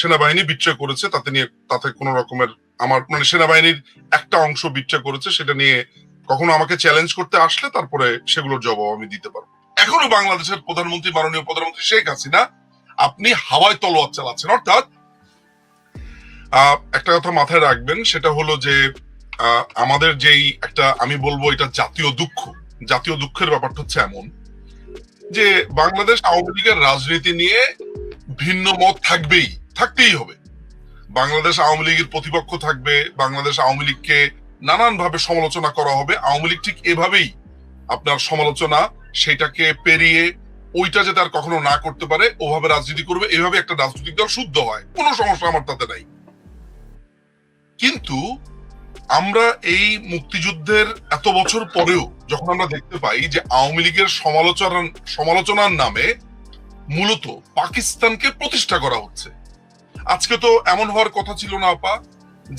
সেনাবাহিনী বিট্রে করেছে, তাতে নিয়ে, তাতে কোনো রকমের আমার মানে সেনাবাহিনীর একটা অংশ বিট্রে করেছে, সেটা নিয়ে কখনো আমাকে চ্যালেঞ্জ করতে আসলে তারপরে সেগুলোর জবাব আমি দিতে পারব। এখনও বাংলাদেশের প্রধানমন্ত্রী, মাননীয় প্রধানমন্ত্রী শেখ হাসিনা, আপনি হাওয়ায় তলোয়ার চালাচ্ছেন। অর্থাৎ একটা কথা মাথায় রাখবেন, সেটা হলো যে আমাদের যেই একটা, আমি বলব এটা জাতীয় দুঃখ, জাতীয় দুঃখের ব্যাপারটা হচ্ছে এমন, যে বাংলাদেশ আওয়ামী লীগের রাজনীতি নিয়ে ভিন্ন মত থাকবেই। থাকতেই হবে। বাংলাদেশ আওয়ামী লীগের প্রতিপক্ষ থাকবে, বাংলাদেশ আওয়ামী লীগকে নানান ভাবে সমালোচনা করা হবে। আওয়ামী লীগ ঠিক এভাবেই আপনার সমালোচনা, সেটাকে পেরিয়ে ওইটা যাতে আর কখনো না করতে পারে, ওভাবে রাজনীতি করবে, এভাবে একটা রাজনৈতিক দল শুদ্ধ হয়। কোনো সমস্যা আমার তাতে নাই। কিন্তু আমরা এই মুক্তিযুদ্ধের এত বছর পরেও যখন আমরা দেখতে পাই যে আওয়ামী লীগের সমালোচনা সমালোচনার নামে মূলত পাকিস্তানকে প্রতিষ্ঠা করা হচ্ছে আজকে তো এমন হওয়ার কথা ছিল না, আপা,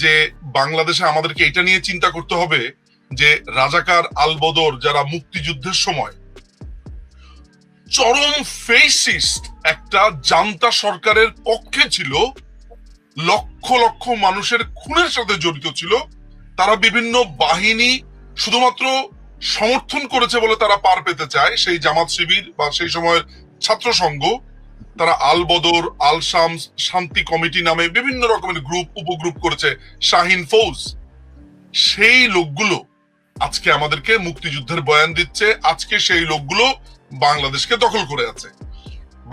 যে বাংলাদেশে আমাদেরকে এটা নিয়ে চিন্তা করতে হবে যে রাজাকার আলবদর যারা মুক্তিযুদ্ধের সময় চরম ফেসিস্ট একটা জান্তা সরকারের পক্ষে ছিল, লক্ষ লক্ষ মানুষের খুনের সাথে জড়িত ছিল, তারা বিভিন্ন বাহিনী শুধুমাত্র সমর্থন করেছে বলে তারা পার পেতে চায়, সেই জামাত শিবির বা সেই সময়ের ছাত্র সংঘ তারা আল বদর, আল শামস, শান্তি কমিটি নামে বিভিন্ন রকমের গ্রুপ, উপগ্রুপ করেছে শাহিন ফৌজ। সেই লোকগুলো আজকে আমাদেরকে মুক্তিযুদ্ধের বয়ান দিচ্ছে। আজকে সেই লোকগুলো বাংলাদেশকে দখল করে আছে।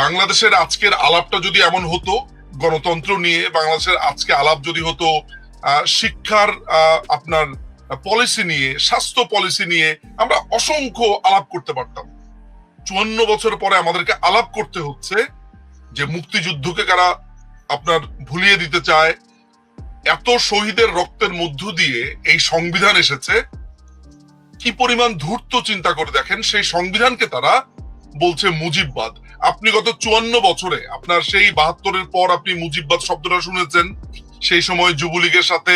বাংলাদেশের আজকের আলাপটা যদি এমন হতো, গণতন্ত্র নিয়ে বাংলাদেশের আজকে আলাপ যদি হতো শিক্ষার আপনার পলিসি নিয়ে, স্বাস্থ্য পলিসি নিয়ে আমরা অসংখ্য আলাপ করতে পারতাম। চুয়ান্ন বছর পরে আমাদেরকে আলাপ করতে হচ্ছে। যে মুক্তিযুদ্ধকে কারা আপনার ভুলিয়ে দিতে চায়, এত শহীদের রক্তের মধ্য দিয়ে এই সংবিধান এসেছে, কি পরিমাণ ধূর্ত চিন্তা করে দেখেন, সেই সংবিধানকে তারা বলছে মুজিববাদ। আপনি গত চুয়ান্ন বছরে আপনার সেই বাহাত্তরের পর আপনি মুজিববাদ শব্দটা শুনেছেন, সেই সময় যুবলীগের সাথে,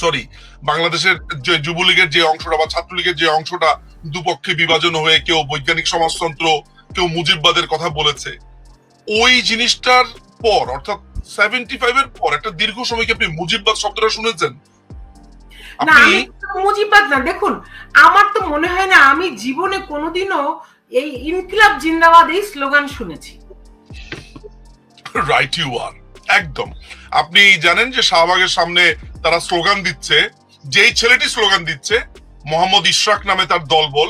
সরি, বাংলাদেশের যে যুবলীগের যে অংশটা বা ছাত্রলীগের যে অংশটা দুপক্ষে বিভাজন হয়ে কেউ বৈজ্ঞানিক সমাজতন্ত্র, কেউ মুজিববাদের কথা বলেছে ওই জিনিসটার পর অর্থাৎ সেভেন্টি ফাইভ এর পর একটা দীর্ঘ সময় কি আপনি মুজিববাদ শব্দটা শুনেছেন? মুজিববাদ না। দেখুন আমার তো মনে হয় না আমি জীবনে কোনোদিনও এই ইনকিলাব জিন্দাবাদ এই স্লোগান শুনেছি। রাইট ইউ আর একদম। আপনি জানেন যে শাহবাগের সামনে তারা স্লোগান দিচ্ছে যেই ছেলেটি স্লোগান দিচ্ছে মোহাম্মদ ইশরাক নামে তার দলবল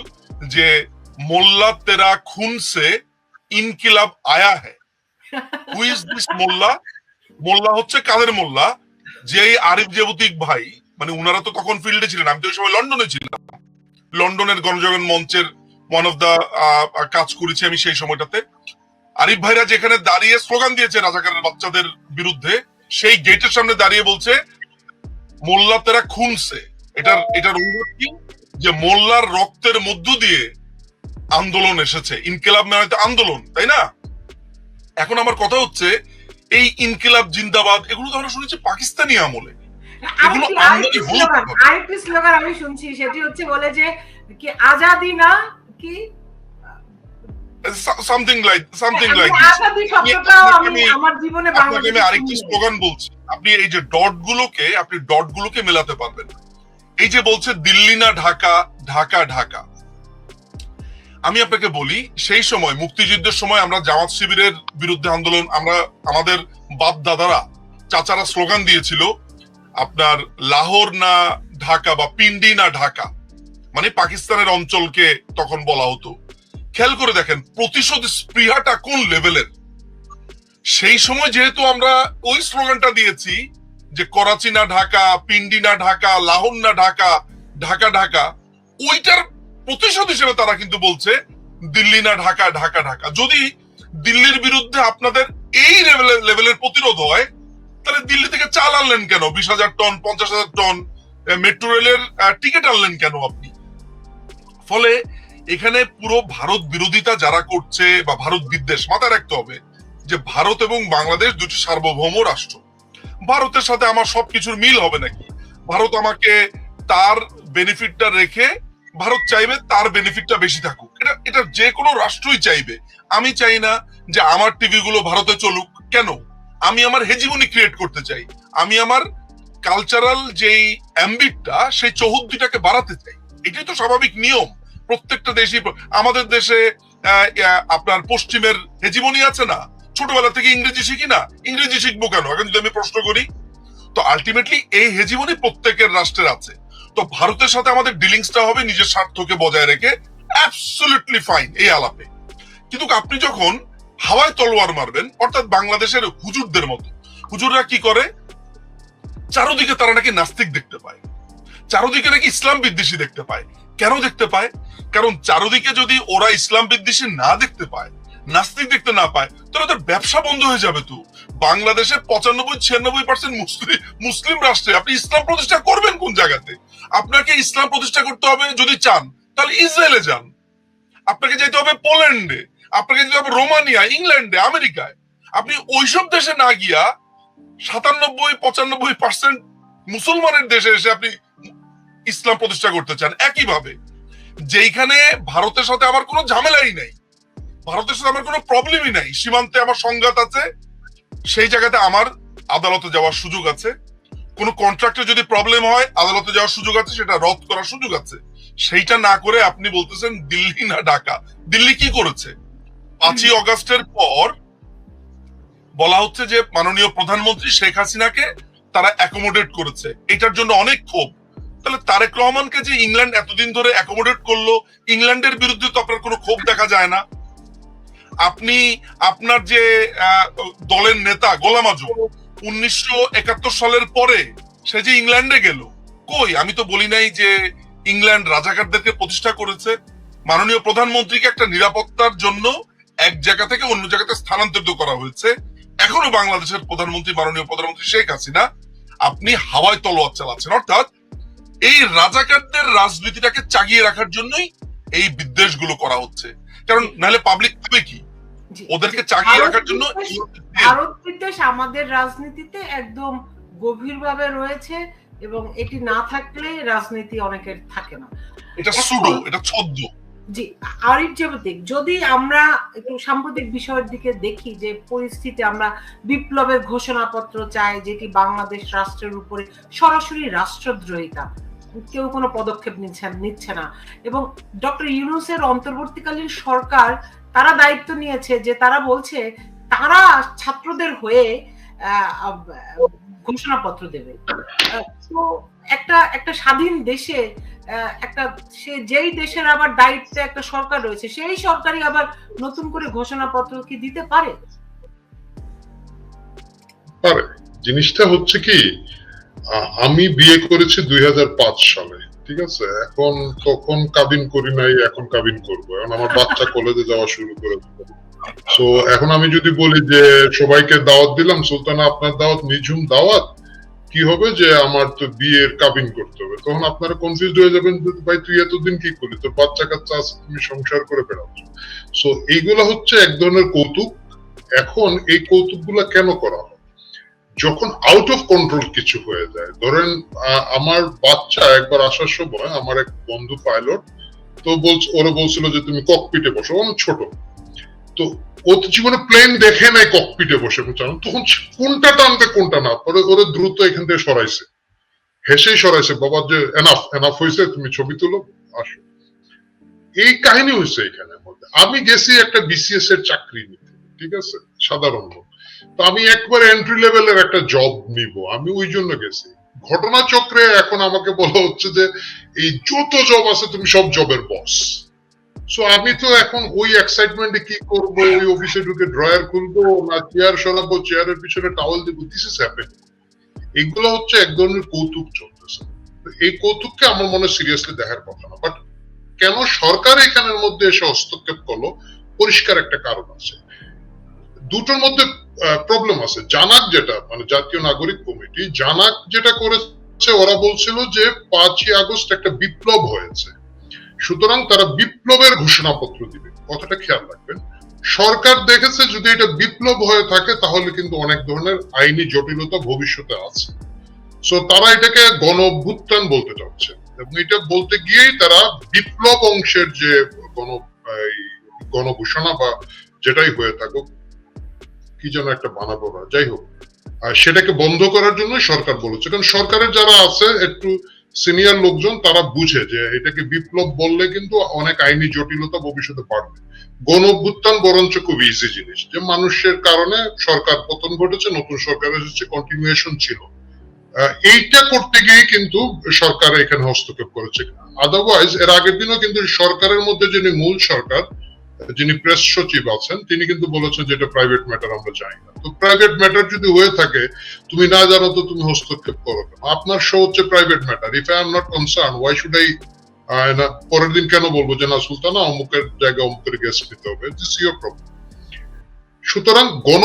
যে মোল্লা তেরা খুন সে ইনকিলাব আয়া হ্যায়। হু ইজ দিস মোল্লা মোল্লা হচ্ছে কাদের মোল্লা যেই আরিফ ভাই মানে উনারা তো তখন ফিল্ডে ছিলেন, আমি তো ওই সময় লন্ডনে ছিলাম। লন্ডনের গণজাগরণ মঞ্চের ওয়ান অফ দা কাজ করেছি আমি সেই সময়টাতে। আরিফ ভাইরা যেখানে দাঁড়িয়ে স্লোগান দিয়েছে রাজাকারের বাচ্চাদের বিরুদ্ধে, সেই গেটের সামনে দাঁড়িয়ে বলছে, মোল্লা তেরা খুনছে। এটার এটার অনুরোধ কি? যে মোল্লার রক্তের মধ্য দিয়ে আন্দোলন এসেছে। ইনকিলাব মানে আন্দোলন, তাই না? এখন আমার কথা হচ্ছে এই ইনকিলাব জিন্দাবাদ এগুলো তো আমরা শুনেছি পাকিস্তানি আমলে। আরেকটি স্লোগান? আমি শুনছি সেটি হচ্ছে বলে যে কি আজাদি না কি? সামথিং লাইক সামথিং লাইক আমি আমি- আমার জীবনে আমি আরেকটি স্লোগান বলছি। আপনি এই যে ডট গুলোকে আপনি ডট গুলোকে মেলাতে পারবেন এই যে বলছে দিল্লি না ঢাকা ঢাকা ঢাকা। আমি আপনাকে বলি, সেই সময়, মুক্তিযুদ্ধের সময় আমরা জামাত শিবিরের বিরুদ্ধে আন্দোলন, আমরা আমাদের বাপ দাদারা চাচারা স্লোগান দিয়েছিল, আপনার লাহোর না ঢাকা বা পিন্ডি না ঢাকা মানে পাকিস্তানের অঞ্চলকে তখন বলা হতো। খেয়াল করে দেখেন, প্রতিশোধ স্পৃহাটা কোন লেভেলের? সেই সময় যেহেতু আমরা ওই স্লোগানটা দিয়েছি যে করাচি না ঢাকা, পিন্ডি না ঢাকা, লাহোর না ঢাকা ঢাকা ঢাকা, ওইটার প্রতিশোধ হিসেবে তারা কিন্তু বলছে, দিল্লি না ঢাকা ঢাকা ঢাকা। যদি দিল্লির বিরুদ্ধে আপনাদের এই লেভেলের প্রতিরোধ হয়, তাহলে দিল্লি থেকে চাল আনলেন কেন? বিশ হাজার টন, পঞ্চাশ হাজার টন মেট্রো রেলের টিকিট আনলেন কেন আপনি? ফলে এখানে পুরো ভারত বিরোধিতা যারা করছে, বা ভারত বিদ্বেষ মাথায় রাখতে হবে যে ভারত এবং বাংলাদেশ দুটি সার্বভৌম রাষ্ট্র। ভারতের সাথে আমার সবকিছুর মিল হবে নাকি? ভারত আমাকে তার বেনিফিটটা রেখে ভারত চাইবে তার বেনিফিটটা বেশি থাকুক। এটা এটা যে কোনো রাষ্ট্রই চাইবে। আমি চাই না যে আমার টিভি গুলো ভারতে চলুক। কেন? আমি আমার হেজিমনি ক্রিয়েট করতে চাই। আমি আমার কালচারাল যেই অ্যাম্বিটটা সেই চৌহদ্দিটাকে বাড়াতে চাই। এটাই তো স্বাভাবিক নিয়ম। প্রত্যেকটা দেশই আমাদের দেশে আপনার পশ্চিমের হেজিমনি আছে না? ছোটবেলা থেকে ইংরেজি শিখি না? ইংরেজি শিখব কেন? এখন যদি আমি প্রশ্ন করি, তো আলটিমেটলি এই হেজিমনি প্রত্যেকের রাষ্ট্রের আছে। তো ভারতের সাথে আমাদের ডিলিংসটা হবে নিজের স্বার্থকে বজায় রেখে অ্যাবসলিউটলি ফাইন এই আলাপে। কিন্তু আপনি যখন হাওয়ায় তলোয়ার মারবেন, অর্থাৎ বাংলাদেশের হুজুরদের মতো, হুজুররা কি করে? চারোদিকে তারা নাকি নাস্তিক দেখতে পায়। চারোদিকে নাকি ইসলাম বিদ্বেষী দেখতে পায়। কেন দেখতে পায়? কারণ চারোদিকে যদি ওরা ইসলাম বিদ্বেষী না দেখতে পায়, নাস্তিক দেখতে না পায়, তাহলে তার ব্যবসা বন্ধ হয়ে যাবে তো। বাংলাদেশে পঁচানব্বই, ছিয়ানব্বই পার্সেন্ট মুসলিম মুসলিম রাষ্ট্রে আপনি ইসলাম প্রতিষ্ঠা করবেন কোন জায়গাতে? আপনাকে ইসলাম প্রতিষ্ঠা করতে হবে যদি চান, তাহলে ইসরায়েলে যান। আপনাকে যেতে হবে পোল্যান্ডে, আপনাকে যেতে হবে রোমানিয়া, ইংল্যান্ডে, আমেরিকায়। আপনি ওইসব দেশে না গিয়া সাতানব্বই, পঁচানব্বই পার্সেন্ট মুসলমানের দেশে এসে আপনি ইসলাম প্রতিষ্ঠা করতে চান, একইভাবে। যেইখানে ভারতের সাথে আমার কোনো ঝামেলাই নাই, ভারতের সাথে আমার কোনো প্রবলেমই নাই, সীমান্তে আমার সংঘাত আছে, সেই জায়গাতে আমার আদালতে যাওয়ার সুযোগ আছে। কোনো কন্ট্রাক্টে যদি প্রবলেম হয় আদালতে যাওয়ার সুযোগ আছে সেটা রদ করার সুযোগ আছে। সেইটা না করে আপনি বলতেছেন দিল্লি না ঢাকা। দিল্লি কি করেছে? পাঁচই অগস্টের পর বলা হচ্ছে যে মাননীয় প্রধানমন্ত্রী শেখ হাসিনাকে তারা অ্যাকোমোডেট করেছে। এটার জন্য অনেক ক্ষোভ। তাহলে তারেক রহমানকে যে ইংল্যান্ড এতদিন ধরে অ্যাকোমোডেট করল ইংল্যান্ডের বিরুদ্ধে তো আপনার কোনো ক্ষোভ দেখা যায় না। আপনি আপনার যে দলের নেতা গোলাম আজম উনিশশো একাত্তর সালের পরে সে যে ইংল্যান্ডে গেল, কই? আমি তো বলি নাই যে ইংল্যান্ড রাজাকারদেরকে প্রতিষ্ঠা করেছে। মাননীয় প্রধানমন্ত্রীকে একটা নিরাপত্তার জন্য এক জায়গা থেকে অন্য জায়গাতে স্থানান্তরিত করা হয়েছে। এখনও বাংলাদেশের প্রধানমন্ত্রী, মাননীয় প্রধানমন্ত্রী শেখ হাসিনা, আপনি হাওয়ায় তলোয়ার চালাচ্ছেন। অর্থাৎ এই রাজাকারদের রাজনীতিটাকে চাগিয়ে রাখার জন্যই এই বিদ্বেষগুলো করা হচ্ছে। কারণ নাহলে পাবলিক হবে কি। ওদেরকে চাগিয়ে রাখার জন্য ভারত বিদ্বেষ আমাদের রাজনীতিতে একদম গভীরভাবে রয়েছে এবং এটি না থাকলে রাজনীতি অনেকের থাকে না। এটা সুডো এটা ছদ্ম। জি আরিফ জ্যামিতিক যদি আমরা একটু সাম্প্রতিক বিষয়ের দিকে দেখি যে পরিস্থিতি আমরা বিপ্লবের ঘোষণাপত্র চাই যেটি বাংলাদেশ রাষ্ট্রের উপরে সরাসরি রাষ্ট্রদ্রোহিতা কেউ কোনো পদক্ষেপ নিচ্ছে নিচ্ছে না। এবং ডক্টর ইউনুসের অন্তর্বর্তীকালীন সরকার তারা দায়িত্ব নিয়েছে যে তারা বলছে তারা ছাত্রদের হয়ে ঘোষণাপত্র দেবে। তো একটা একটা স্বাধীন দেশে একটা, সে যেই দেশের আবার দায়িত্বে একটা সরকার রয়েছে, সেই সরকারই আবার নতুন করে ঘোষণাপত্র কি দিতে পারে? পারে। জিনিসটা হচ্ছে কি আমি বিয়ে করেছি দুই হাজার পাঁচ সালে। ঠিক আছে, এখন তখন কাবিন করি নাই, এখন কাবিন করব। এখন আমার বাচ্চা কলেজে যাওয়া শুরু করে তো এখন আমি যদি বলি যে সবাইকে দাওয়াত দিলাম, সুলতানা, আপনার দাওয়াত, নিঝুম দাওয়াত, কি হবে যে আমার তো বিয়ের কাবিন করতে হবে? তখন আপনারা কনফিউজ হয়ে যাবেন ভাই, তুই এতদিন কি করলি? তোর বাচ্চা কাচ্চা আছে, তুমি সংসার করে বেড়াচ্ছ সো এইগুলা হচ্ছে এক ধরনের কৌতুক। এখন এই কৌতুক কেন করা হয়? যখন আউট অফ কন্ট্রোল কিছু হয়ে যায়, ধরেন আমার বাচ্চা একবার আসার সময় আমার এক বন্ধু পাইলট তো বলছে, ওরা বলছিল যে তুমি ককপিটে বসো অনেক ছোট। তো ও তো জীবনে প্লেন দেখে নাই ককপিটে বসে বুঝলাম তখন কোনটা টানবে কোনটা না, পরে ওরা দ্রুত এখান থেকে সরাইছে। হেসেই সরাইছে, বাবা, যে এনাফ এনাফ হয়েছে, তুমি ছবি তুলো, আসো। এই কাহিনী হয়েছে এখানে আমি গেছি একটা বিসিএস এর চাকরি নিতে, ঠিক আছে? সাধারণ লোক। তো আমি একবার এন্ট্রি লেভেলের একটা জব নিব। আমি ওই জন্য গেছি। ঘটনা চক্রে এখন আমাকে বলা হচ্ছে যে, এই যত জব আছে তুমি সব জবের বস সো আমি তো এখন ওই এক্সাইটমেন্টে কি করব, ওই অফিসে ঢুকে ড্রয়ার খুলবো, না চেয়ার সরাবো চেয়ারের পিছনে টাওয়াল দিব দিস ইজ হ্যাপেন এগুলো হচ্ছে এক ধরনের কৌতুক চলতেছে। এই কৌতুককে আমার মনে সিরিয়াসলি দেখার কথা না। বাট কেন সরকার এখানের মধ্যে এসে হস্তক্ষেপ করল? পরিষ্কার একটা কারণ আছে। দুটোর মধ্যে প্রবলেম আছে। জানাক যেটা মানে জাতীয় নাগরিক কমিটি, জানাক যেটা করেছে, ওরা বলছিল যে পাঁচই আগস্ট একটা বিপ্লব হয়েছে। সুতরাং তারা বিপ্লবের ঘোষণাপত্র দিবে। কথাটা খেয়াল রাখবেন। সরকার দেখেছে যদি এটা বিপ্লব হয়ে থাকে, তাহলে কিন্তু অনেক ধরনের আইনি জটিলতা ভবিষ্যতে আছে। সো তারা এটাকে গণ অভ্যুত্থান বলতে চাচ্ছে। এবং এটা বলতে গিয়েই তারা বিপ্লব অংশের যে গণ, এই গণঘোষণা বা যেটাই হয়ে থাকুক কি যেন একটা বানাবো না, যাই হোক। সেটাকে বন্ধ করার জন্য সরকার বলেছে, কারণ সরকারের যারা আছে, একটু সিনিয়র লোকজন, তারা বুঝে যে এটাকে বিপ্লব বললে কিন্তু অনেক আইনি জটিলতা ভবিষ্যতে বাড়বে। গণ অভ্যুত্থান বরঞ্চ খুব ইজি জিনিস, যে মানুষের কারণে সরকার পতন ঘটেছে, নতুন সরকার এসেছে কন্টিনিউয়েশন ছিল। এইটা করতে গিয়ে কিন্তু সরকার এখানে হস্তক্ষেপ করেছে। আদারওয়াইজ এর আগের দিনও কিন্তু সরকারের মধ্যে যিনি মূল সরকার যিনি প্রেস সচিব আছেন, তিনি কিন্তু বলেছেন যে এটা প্রাইভেট ম্যাটার আমরা চাই না। তো প্রাইভেট ম্যাটার যদি হয়ে থাকে, তুমি না জানো তো তুমি হস্তক্ষেপ করো? আপনার শো হচ্ছে private matter if I am not concern why should I পরের দিন কেন বলব যে, না, সুলতানা, অমুকের জায়গায় অমুকের গেস্ট নিতে হবে? দিস ইউর প্রবলেম সুতরাং গণ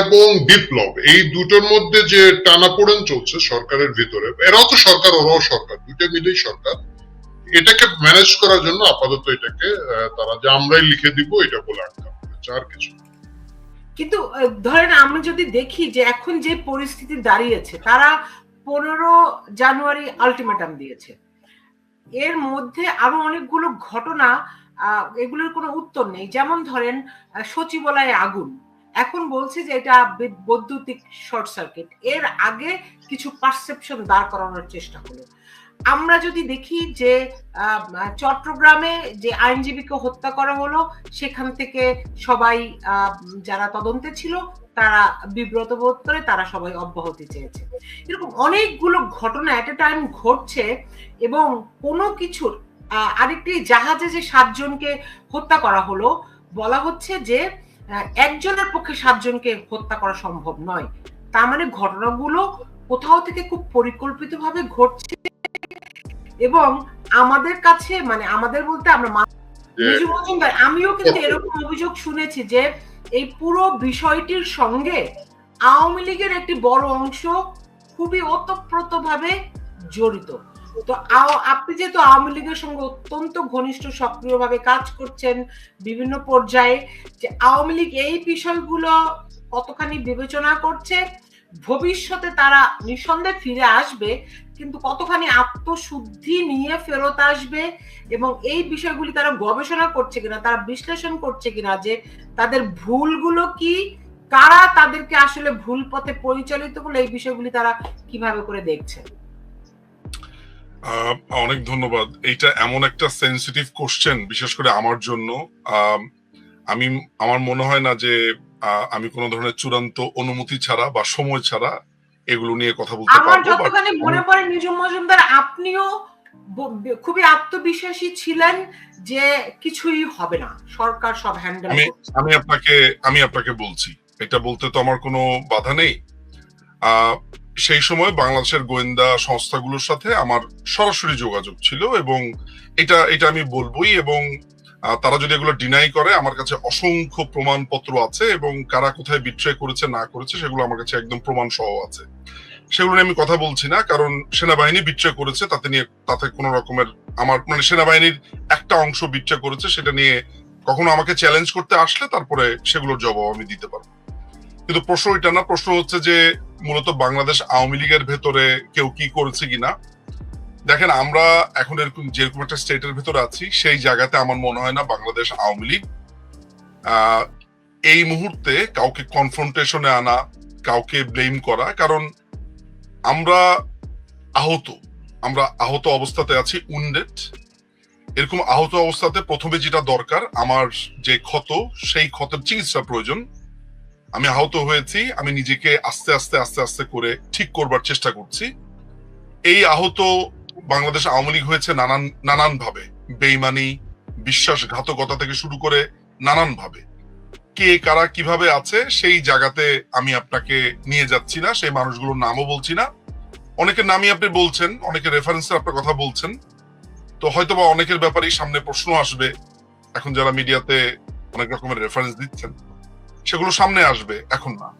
এবং বিপ্লব, এই দুটোর মধ্যে যে টানাপোড়েন চলছে সরকারের ভিতরে, এরাও তো সরকার, ওরাও সরকার দুটো মিলেই সরকার এটাকে ম্যানেজ করার জন্য আপাতত এটাকে তারা যে আমরাই লিখে দিব এটা বলে আটকা পড়েছে, আর কিছু কিন্তু ধরেন আমরা যদি দেখি যে এখন যে পরিস্থিতি দাঁড়িয়েছে তারা পনেরো জানুয়ারি আলটিমেটাম দিয়েছে। এর মধ্যে আরও অনেকগুলো ঘটনা এগুলোর কোনো উত্তর নেই। যেমন ধরেন সচিবালয়ে আগুন। এখন বলছে যে এটা বৈদ্যুতিক শর্ট সার্কিট। এর আগে কিছু পারসেপশন দাঁড় করানোর চেষ্টা হলো। আমরা যদি দেখি যে চট্টগ্রামে যে আইনজীবীকে হত্যা করা হলো, সেখান থেকে সবাই যারা তদন্তে ছিল, তারা বিব্রত বোধ করে তারা সবাই অব্যাহতি চেয়েছে। এরকম অনেকগুলো ঘটনা এট এ টাইম ঘটছে এবং কোনো কিছুর আরেকটি জাহাজে যে সাতজনকে হত্যা করা হলো, বলা হচ্ছে যে একজনের পক্ষে সাতজনকে হত্যা করা সম্ভব নয়। তার মানে ঘটনাগুলো কোথাও থেকে খুব পরিকল্পিতভাবে ঘটছে এবং আমাদের কাছে মানে আমাদের বলতে আমরা মজুমদার আমিও কিন্তু এরকম অভিযোগ শুনেছি যে এই পুরো বিষয়টির সঙ্গে আওয়ামী লীগের একটি বড় অংশ খুবই ওতপ্রোত ভাবে জড়িত। তো আপনি যেহেতু আওয়ামী লীগের সঙ্গে অত্যন্ত ঘনিষ্ঠ সক্রিয়ভাবে কাজ করছেন বিভিন্ন পর্যায়ে, যে আওয়ামী লীগ এই বিষয়গুলো কতখানি বিবেচনা করছে, ভবিষ্যতে তারা নিঃসন্দেহে ফিরে আসবে, কিন্তু কতখানি আত্মশুদ্ধি নিয়ে ফেরত আসবে এবং এই বিষয়গুলি তারা গবেষণা করছে কিনা, তারা বিশ্লেষণ করছে কিনা, যে তাদের ভুলগুলো কি, কারা তাদেরকে আসলে ভুল পথে পরিচালিত করলে এই বিষয়গুলি তারা কীভাবে করে দেখছে? অনেক ধন্যবাদ। এইটা এমন একটা সেন্সিটিভ কোশ্চেন বিশেষ করে আমার জন্য। আম, আমি আমার মনে হয় না যে আমি কোনো ধরনের চূড়ান্ত অনুমতি ছাড়া বা সময় ছাড়া এগুলো নিয়ে কথা বলতে পারব যতখানি মনে পড়ে নিজুম মজুমদার আপনিও খুবই আত্মবিশ্বাসী ছিলেন যে কিছুই হবে না। সরকার সব হ্যান্ডেল আমি আমি আপনাকে আমি আপনাকে বলছি। এটা বলতে তো আমার কোনো বাধা নেই। আহ, সেই সময় বাংলাদেশের গোয়েন্দা সংস্থাগুলোর সাথে আমার সরাসরি যোগাযোগ ছিল এবং এটা এটা আমি বলবোই এবং তারা যদি এগুলো ডিনাই করে, আমার কাছে অসংখ্য প্রমাণপত্র আছে এবং কারা কোথায় বিট্রে করেছে, না করেছে, সেগুলো আমার কাছে একদম প্রমাণ সহ আছে। সেগুলো নিয়ে আমি কথা বলছি না, কারণ সেনাবাহিনী বিট্রে করেছে, তাতে নিয়ে, তাতে কোনো রকমের আমার মানে সেনাবাহিনীর একটা অংশ বিট্রে করেছে, সেটা নিয়ে কখনো আমাকে চ্যালেঞ্জ করতে আসলে তারপরে সেগুলোর জবাব আমি দিতে পারব। কিন্তু প্রশ্ন এটা না, প্রশ্ন হচ্ছে যে মূলত বাংলাদেশ আওয়ামী লীগের ভেতরে কেউ কি করেছে কিনা। দেখেন, আমরা এখন এরকম যেরকম একটা স্টেটের ভেতরে আছি, সেই জায়গাতে আমার মনে হয় না বাংলাদেশ আওয়ামী লীগ এই মুহূর্তে কাউকে কনফ্রন্টেশনে আনা, কাউকে ব্লেম করা। কারণ আমরা আহত আমরা আহত অবস্থাতে আছি উন্ডেড এরকম আহত অবস্থাতে প্রথমে যেটা দরকার, আমার যে ক্ষত, সেই ক্ষতের চিকিৎসা প্রয়োজন। আমি আহত হয়েছি, আমি নিজেকে আস্তে আস্তে আস্তে আস্তে করে ঠিক করবার চেষ্টা করছি। এই আহত বাংলাদেশ আওয়ামী লীগ হয়েছে নানান নানান ভাবে বেইমানি, বিশ্বাসঘাতকতা থেকে শুরু করে নানান ভাবে কে, কারা, কীভাবে আছে, সেই জায়গাতে আমি আপনাকে নিয়ে যাচ্ছি না, সেই মানুষগুলোর নামও বলছি না। অনেকের নামই আপনি বলছেন, অনেকের রেফারেন্সে আপনার কথা বলছেন। তো হয়তো বা অনেকের ব্যাপারেই সামনে প্রশ্ন আসবে। এখন যারা মিডিয়াতে অনেক রকমের রেফারেন্স দিচ্ছেন সেগুলো সামনে আসবে এখন না।